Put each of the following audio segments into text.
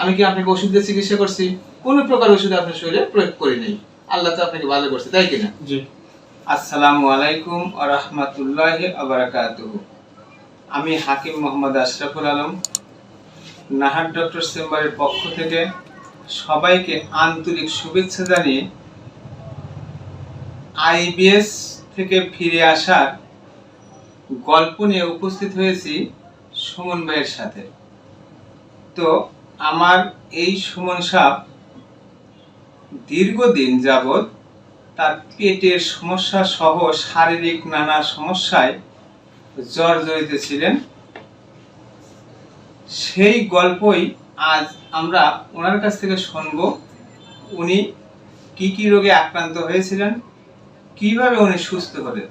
আমি কি আপনাকে ওষুধ দিয়ে চিকিৎসা করছি? কোনো প্রকার ওষুধ আপনার শরীরে প্রয়োগ করি নাই। আল্লাহ তো আপনাকে ভালো করছে তাই কিনা? জি। আসসালামু আলাইকুম আ রহমতুল্লাহ আবরাকাতুহু আমি হাকিম মোহাম্মদ আশরাফুল আলম নাহার ডক্টর চেম্বারের পক্ষ থেকে সবাইকে আন্তরিক শুভেচ্ছা জানিয়ে আইবিএস থেকে ফিরে আসার গল্প নিয়ে উপস্থিত হয়েছি সুমন ভাইয়ের সাথে। তো আমার এই সুমন সাপ দীর্ঘদিন যাবৎ তার পেটের সমস্যা সহ শারীরিক নানা সমস্যায় জর্জরিত ছিলেন। সেই গল্পই আজ আমরা ওনার কাছ থেকে শুনব। উনি কি কি রোগে আক্রান্ত হয়েছিলেন, কীভাবে উনি সুস্থ হলেন।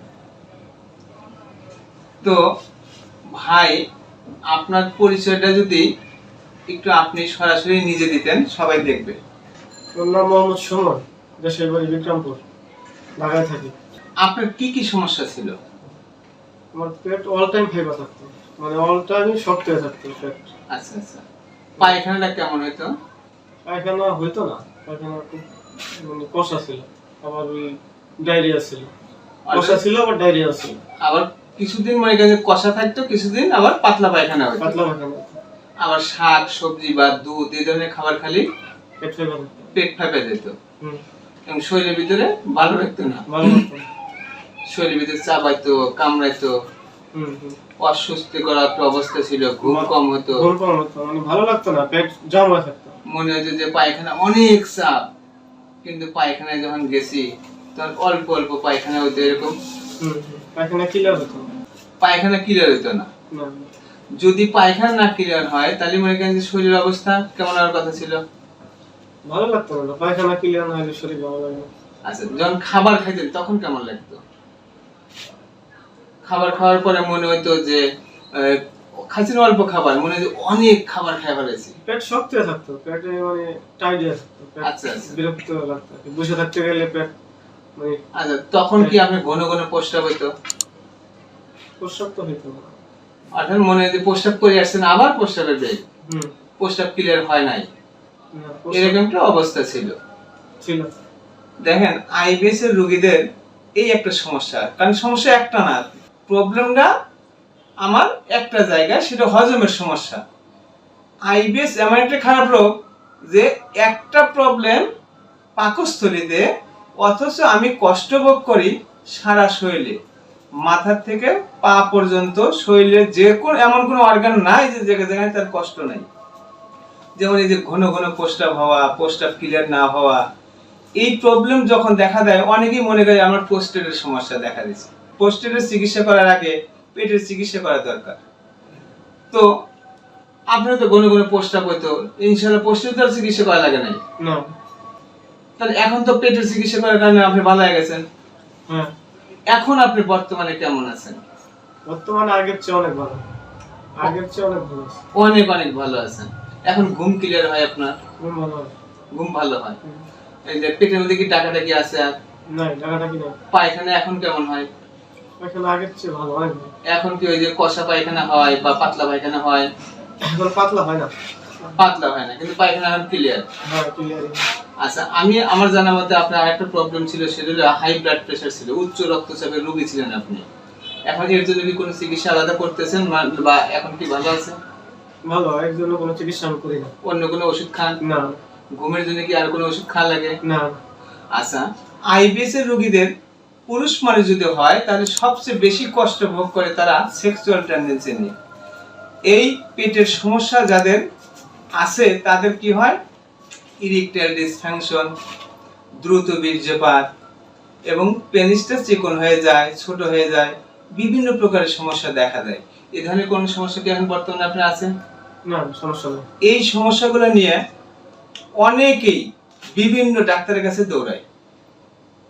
তো ভাই, আপনার পরিচয়টা যদি একটু আপনি সরাসরি নিজে দিতেন সবাই দেখবে। ওর নাম মোহাম্মদ সুমন দেশের বাড়ি বিক্রমপুর ঢাকায় থাকি। আপনার কি কি সমস্যা ছিল? আমার পেট অল টাইম ফাইবা থাকতো। মানে অল টাইমই শক্ত হয়ে থাকতো পেট। আচ্ছা আচ্ছা। পায়খানাটা কেমন হইতো? পায়খানা হইতো না। পায়খানা খুব মানে কষা ছিল। আবার ওই ডায়রিয়া ছিল। কষা ছিল আবার ডায়রিয়া ছিল। আবার কিছুদিন মনে কষা থাকতো কিছুদিন আবার পাতলা পায়খানা পাতলা পায়খানা। হতো। আবার শাক সবজি বা দুধ এই ধরনের খাবার খালি পেট ফাঁপে যেত। হুম। এবং শরীরের ভিতরে ভালো রাখতো না। ভালো শরীরের ভিতরে চাবাইতো কামড়াইতো। হুম হুম। অস্বস্তিকর একটা অবস্থা ছিল ঘুম কম হতো। হতো মানে ভালো লাগতো না পেট জাম থাকতো। মনে হতো যে পায়খানা অনেক চাপ। কিন্তু পায়খানায় যখন গেছি তখন অল্প অল্প পায়খানা হইতো এরকম পায়খানা ক্লিয়ার হতো পায়খানা ক্লিয়ার হইতো না না, যদি পায়খানা না ক্লিয়ার হয় তাহলে মনে করেন যে শরীরের অবস্থা কেমন হওয়ার কথা ছিল? ভালো লাগতো না পায়খানা ক্লিয়ার না হলে শরীর ভালো লাগে। আচ্ছা যখন খাবার খাইতেন তখন কেমন লাগতো? খাবার খাওয়ার পরে মনে হইতো যে আহ, খাইছেন অল্প খাবার মনে হয় অনেক খাবার খাই ফেলেছি পেট শক্ত হয়ে থাকতো পেটে মানে টাইট থাকতো আচ্ছা, আচ্ছা। বিরক্ত লাগতো বসে থাকতে গেলে পেট মানে আচ্ছা তখন কি আপনি ঘন ঘন প্রস্রাব হইতো? প্রশক্ত হইতো না। অর্থাৎ মনে হয় যে প্রস্রাব করে আসছেন আবার প্রস্রাবের বেগ হুম। প্রস্রাব ক্লিয়ার হয় নাই। এরকম একটা অবস্থা ছিল। ছিল। দেখেন আইবিএস এর রোগীদের এই একটা সমস্যা কারণ সমস্যা একটা না প্রবলেমটা আমার একটা জায়গায় সেটা হজমের সমস্যা। আইবিএস এমন একটা খারাপ রোগ যে একটা প্রবলেম পাকস্থলীতে অথচ আমি কষ্ট ভোগ করি সারা শরীরে। মাথার থেকে পা পর্যন্ত শরীরের যে কোন এমন কোনো অর্গান নাই যে জায়গায় জায়গায় তার কষ্ট নাই। যেমন এই যে ঘন ঘন প্রস্রাব হওয়া প্রস্রাব ক্লিয়ার না হওয়া এই প্রবলেম যখন দেখা দেয় অনেকেই মনে করে আমার পোস্টেটের সমস্যা দেখা দিচ্ছে পোস্টেটের চিকিৎসা করার আগে পেটের চিকিৎসা করা দরকার। তো আপনার তো ঘন ঘন প্রস্রাব হইতো ইনশাল্লাহ পোস্টেটের চিকিৎসা করা লাগে নাই। তাহলে এখন তো পেটের চিকিৎসা করার কারণে আপনি ভালো হয়ে গেছেন। হ্যাঁ। এখন আপনি বর্তমানে কেমন আছেন? বর্তমানে আগের চেয়ে অনেক ভালো। আগের চেয়ে অনেক ভালো অনেক অনেক ভালো আছেন। এখন ঘুম ক্লিয়ার হয় আপনার? খুব ভালো হয়। ঘুম ভালো হয়। এই যে পেটের মধ্যে কি টাকাটা কি আছে আর? নাই টাকাটা কি না পায়খানা এখন কেমন হয়? এখন আগের চেয়ে ভালো ভালো এখন কি ওই যে কষা পায়খানা হয় বা পাতলা পায়খানা হয়? এখন পাতলা হয় না। পাতলা হয় না কিন্তু পায়খানা এখন ক্লিয়ার আচ্ছা আমি আমার জানা মতে আপনার আরেকটা প্রবলেম ছিল সেটা হলো হাই ব্লাড প্রেশার ছিল উচ্চ রক্তচাপের রোগী ছিলেন আপনি। এখন এর জন্য কি কোনো চিকিৎসা আলাদা করতেছেন বা এখন কি ভালো আছে? ভালো এর জন্য কোনো চিকিৎসা আমি করি না। অন্য কোনো ওষুধ খান? না। ঘুমের জন্য কি আর কোনো ওষুধ খাওয়া লাগে? না। আচ্ছা আইবিএস এর রোগীদের পুরুষ মানুষ যদি হয় তাহলে সবচেয়ে বেশি কষ্ট ভোগ করে তারা সেক্সুয়াল টেন্ডেন্সি নিয়ে। এই পেটের সমস্যা যাদের আছে তাদের কি হয়? ইরিকটাইল ডিসফাংশন দ্রুত বীর্যপাত এবং পেনিসটা চিকন হয়ে যায় ছোট হয়ে যায় বিভিন্ন প্রকারের সমস্যা দেখা দেয়। এই ধরনের কোন সমস্যা কি এখন বর্তমানে আপনার আছে? না সমস্যা নেই। এই সমস্যাগুলো নিয়ে অনেকেই বিভিন্ন ডাক্তারের কাছে দৌড়ায়।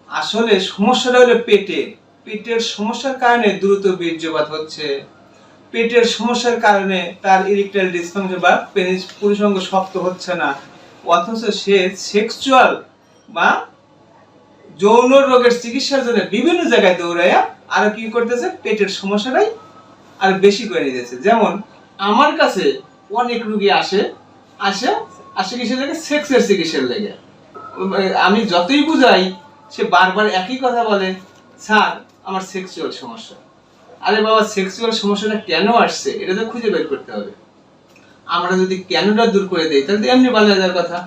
আসলে সমস্যাটা হলো পেটে। পেটের সমস্যার কারণে দ্রুত বীর্যপাত হচ্ছে। পেটের সমস্যার কারণে তার ইরেকটাইল ডিসফাংশন বা পেনিস পুরুষাঙ্গ শক্ত হচ্ছে না। অথচ সে সেক্সুয়াল বা যৌন রোগের চিকিৎসার জন্য বিভিন্ন জায়গায় দৌড়াইয়া আর কি করতেছে? পেটের সমস্যাটাই আর বেশি করে নিতেছে যেমন আমার কাছে অনেক রুগী আসে আসে আসে কিসের লেগে সেক্সের চিকিৎসার লেগে। আমি যতই বুঝাই, সে বারবার একই কথা বলে, স্যার, আমার সেক্সুয়াল সমস্যা। আরে বাবা সেক্সুয়াল সমস্যাটা কেন আসছে? এটা তো খুঁজে বের করতে হবে। আমরা যদি কেনটা দূর করে দেই তাহলে এমনি ভালো যাওয়ার কথা।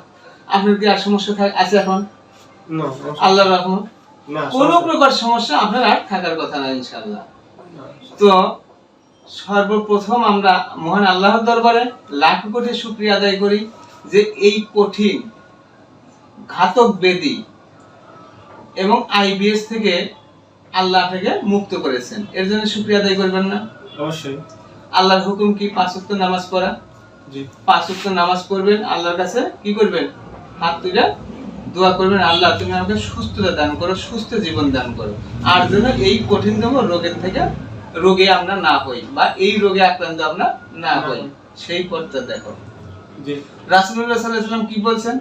আপনার কি আর সমস্যা থাক- আছে এখন? আল্লাহ রহমত? না কোনো প্রকার সমস্যা আপনার আর থাকার কথা না ইনশাল্লাহ তো সর্বপ্রথম আমরা মহান আল্লাহর দরবারে লাখ কোটি শুক্রিয়া আদায় করি যে এই কঠিন ঘাতক বেদি এবং আইবিএস থেকে আল্লাহ থেকে মুক্ত করেছেন। এর জন্য শুক্রিয়া আদায় করবেন না। অবশ্যই। আল্লাহর হুকুম কি? পাঁচ ওয়াক্ত নামাজ পড়া? জি। পাঁচ ওয়াক্ত নামাজ পড়বেন আল্লাহর কাছে কি করবেন? হাত তুলে দোয়া করবেন আল্লাহ তুমি আমাকে সুস্থতা দান করো সুস্থ জীবন দান করো। আর যেন এই কঠিনতম রোগের থেকে রোগে আমরা না হই বা এই রোগে আক্রান্ত আমরা না হই। সেই পথটা দেখো। রাসুল্লাহ সাল্লাম কি বলছেন?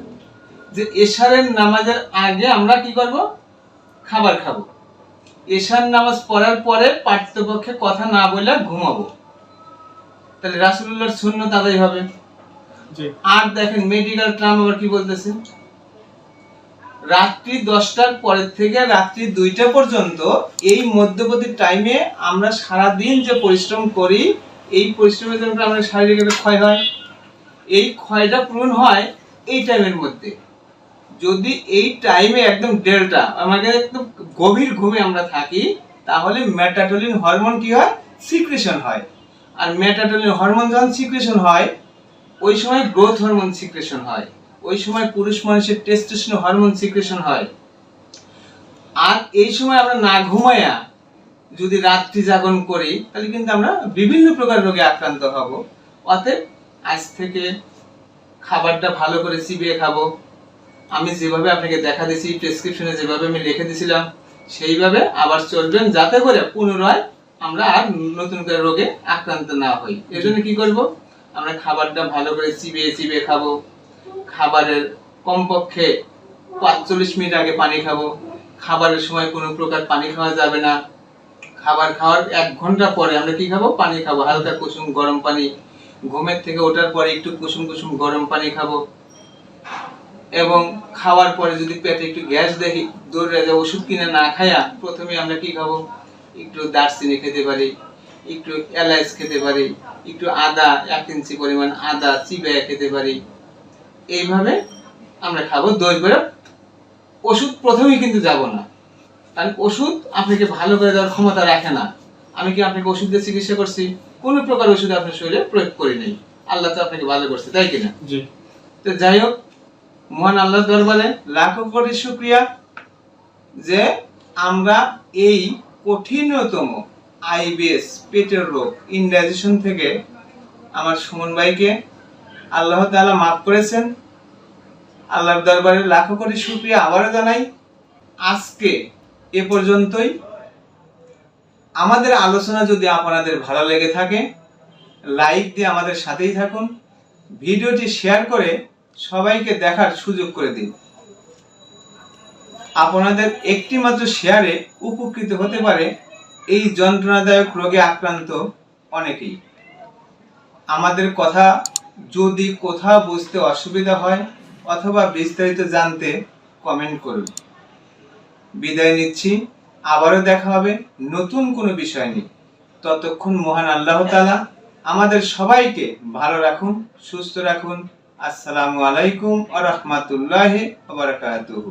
যে এশারের নামাজের আগে আমরা কি করব? খাবার খাব। এশার নামাজ পড়ার পরে পাঠ্যপক্ষে কথা না বলে ঘুমাবো। তাহলে রাসুল্লাহর শূন্য তাদের হবে। আর দেখেন মেডিকেল ট্রাম আবার কি বলতেছে? রাত্রি দশটার পরের থেকে রাত্রি দুইটা পর্যন্ত এই মধ্যবর্তী টাইমে আমরা সারা দিন যে পরিশ্রম করি এই পরিশ্রমের জন্য আমাদের শারীরিক একটা ক্ষয় হয়? এই ক্ষয়টা পূরণ হয় এই টাইমের মধ্যে। যদি এই টাইমে একদম ডেল্টা আমাকে একদম গভীর ঘুমে আমরা থাকি, তাহলে মেটাটোলিন হরমোন কি হয়? সিক্রেশন হয়। আর মেটাটোলিন হরমোন যখন সিক্রেশন হয়, ওই সময় গ্রোথ হরমোন সিক্রেশন হয়। ওই সময় পুরুষ মানুষের টেস্টোস্টেরন হরমোন সিক্রেশন হয়। আর এই সময় আমরা না ঘুমায়া যদি রাত্রি জাগরণ করি, তাহলে কিন্তু আমরা বিভিন্ন প্রকার রোগে আক্রান্ত হব। অতএব আজ থেকে খাবারটা ভালো করে চিবিয়ে খাব। আমি যেভাবে আপনাকে দেখা দিয়েছি প্রেসক্রিপশনে যেভাবে আমি লিখে দিয়েছিলাম, সেইভাবে আবার চলবেন যাতে করে পুনরায় আমরা আর নতুন করে রোগে আক্রান্ত না হই। এর জন্য কি করব? আমরা খাবারটা ভালো করে চিবিয়ে চিবিয়ে খাব। খাবারের কমপক্ষে পাঁচচল্লিশ মিনিট আগে পানি খাব। খাবারের সময় কোনো প্রকার পানি খাওয়া যাবে না। খাবার খাওয়ার এক ঘণ্টা পরে আমরা কি খাব? পানি খাব। হালকা কুসুম গরম পানি। ঘুমের থেকে ওঠার পরে একটু কুসুম কুসুম গরম পানি খাব। এবং খাওয়ার পরে যদি পেটে একটু গ্যাস দেখি দৌড়ে যায় ওষুধ কিনে না খায়া প্রথমে আমরা কি খাব? একটু দারচিনি খেতে পারি একটু এলাচ খেতে পারি একটু আদা এক ইঞ্চি পরিমাণ আদা চিবাইয়া খেতে পারি। এইভাবে আমরা খাব দই করে। ওষুধ প্রথমেই কিন্তু যাব না। কারণ ওষুধ আপনাকে ভালো করে দেওয়ার ক্ষমতা রাখে না। আমি কি আপনাকে ওষুধ দিয়ে চিকিৎসা করছি? কোনো প্রকার ওষুধ আপনার শরীরে প্রয়োগ করি নাই। আল্লাহ তো আপনাকে ভালো করছে তাই কিনা? তো যাই হোক মহান আল্লাহ দরবারে লাখো কোটি শুক্রিয়া যে আমরা এই কঠিনতম আইবিএস পেটের রোগ ইনডাইজেশন থেকে আমার সুমন ভাইকে আল্লাহ তাআলা মাফ করেছেন। আল্লাহর দরবারে লাখো কোটি শুক্রিয়া আবারও জানাই। আজকে এ পর্যন্তই। আমাদের আলোচনা যদি আপনাদের ভালো লেগে থাকে লাইক দিয়ে আমাদের সাথেই থাকুন। ভিডিওটি শেয়ার করে সবাইকে দেখার সুযোগ করে দিন। আপনাদের একটি মাত্র শেয়ারে উপকৃত হতে পারে এই যন্ত্রণাদায়ক রোগে আক্রান্ত অনেকেই। আমাদের কথা যদি কোথাও বুঝতে অসুবিধা হয় অথবা বিস্তারিত জানতে কমেন্ট করুন। বিদায় নিচ্ছি। আবারও দেখা হবে নতুন কোনো বিষয় নিয়ে। ততক্ষণ মহান আল্লাহ তাআলা আমাদের সবাইকে ভালো রাখুন, সুস্থ রাখুন। আসসালামু আলাইকুম আ রহমাতুল্লাহ বারাকাতুহু।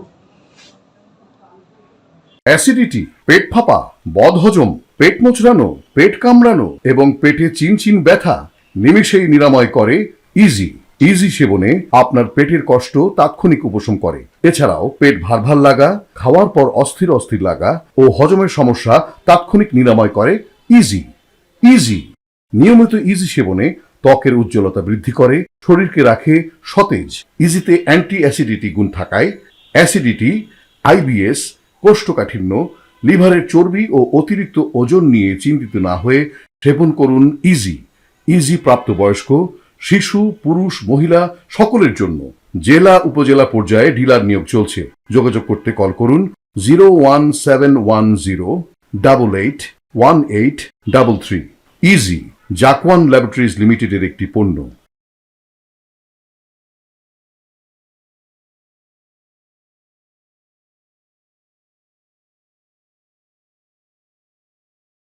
অ্যাসিডিটি, পেট ফাঁপা, বদহজম, পেট মোচড়ানো, পেট কামড়ানো এবং পেটে চিনচিন ব্যথা নিমিষেই নিরাময় করে ইজি। ইজি সেবনে আপনার পেটের কষ্ট তাৎক্ষণিক উপশম করে। এছাড়াও পেট ভার ভার লাগা, খাওয়ার পর অস্থির অস্থির লাগা ও হজমের সমস্যা তাৎক্ষণিক নিরাময় করে ইজি। ইজি। নিয়মিত ইজি সেবনে ত্বকের উজ্জ্বলতা বৃদ্ধি করে, শরীরকে রাখে সতেজ ইজিতে অ্যান্টি অ্যাসিডিটি গুণ থাকায় অ্যাসিডিটি আইবিএস কোষ্ঠকাঠিন্য, লিভারের চর্বি ও অতিরিক্ত ওজন নিয়ে চিন্তিত না হয়ে সেবন করুন ইজি ইজি প্রাপ্তবয়স্ক, শিশু, পুরুষ, মহিলা সকলের জন্য। জেলা, উপজেলা পর্যায়ে ডিলার নিয়োগ চলছে। যোগাযোগ করতে কল করুন zero one seven one zero double eight one eight double three easy Zakwan laboratories লিমিটেডের একটি পণ্য।